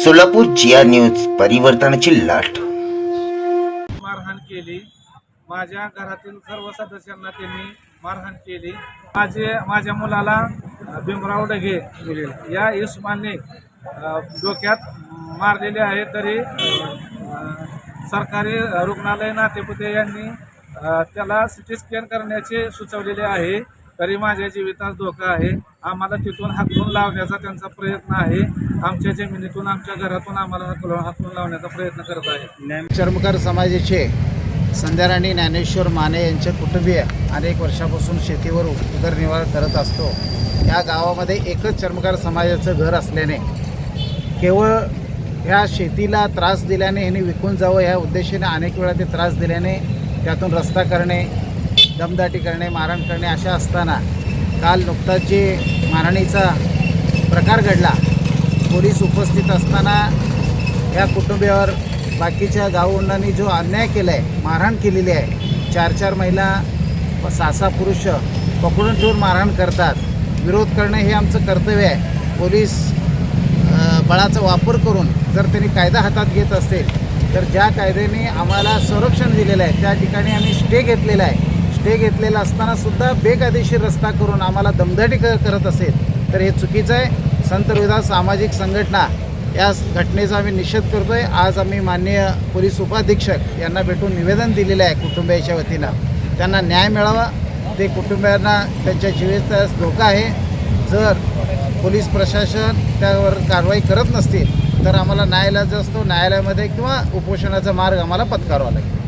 सोलापूर जिया news परिवर्तनाची लाट. मारहाण केली. माझ्या घरातील सर्व सदस्यांना त्यांनी मारहाण केली. माझे माझ्या मुलाला भीमराव डगे या इस्मानने डोक्यात मारलेले आहे तरी सरकारी रुग्णालय नातेपुते यांनी त्याला सिटी स्कॅन करण्याचे सुचवलेले आहे. तरी माझ्या जीवितास धोका आहे. आम्हाला तिथून हाकलून लावण्याचा त्यांचा प्रयत्न आहे. आमच्या जमिनीतून आमच्या घरातून आम्हाला हाकलून हाकलून लावण्याचा प्रयत्न करत आहे. चर्मकार समाजाचे संध्याराणी ज्ञानेश्वर माने यांचे कुटुंबीय अनेक वर्षापासून शेतीवर उदरनिर्वाह करत असतो. या गावामध्ये एकच चर्मकार समाजाचं घर असल्याने केवळ ह्या शेतीला त्रास दिल्याने ह्यांनी विकून जावं ह्या उद्देशाने अनेक वेळा ते त्रास दिल्याने त्यातून रस्ता करणे दमदाटी करणे मारण करणे अशा असताना काल नुकताच जे मारहाणीचा प्रकार घडला. पोलीस उपस्थित असताना या कुटुंबियावर बाकीच्या गावंडांनी जो अन्याय केला आहे मारहाण केलेली आहे. चार चार महिला व सहा सहा पुरुष पकडून ठेवून मारहाण करतात. विरोध करणं हे आमचं कर्तव्य आहे. पोलीस बळाचा वापर करून जर त्यांनी कायदा हातात घेत असेल तर ज्या कायद्याने आम्हाला संरक्षण दिलेलं आहे त्या ठिकाणी आम्ही स्टे घेतलेला आहे. स्टे घेतलेला असताना सुद्धा बेकायदेशीर रस्ता करून आम्हाला दमदाटी क करत असेल तर हे चुकीचं आहे. संत रविदास सामाजिक संघटना या घटनेचा आम्ही निषेध करतो आहे आज आम्ही माननीय पोलीस उपाधीक्षक यांना भेटून निवेदन दिलेलं आहे कुटुंबियाच्या वतीनं. त्यांना न्याय मिळावा. ते कुटुंबियांना त्यांच्या जीवितास धोका आहे. जर पोलीस प्रशासन त्यावर कारवाई करत नसतील तर आम्हाला न्यायालयाचा असतो न्यायालयामध्ये किंवा उपोषणाचा मार्ग आम्हाला पत्करावा लागेल.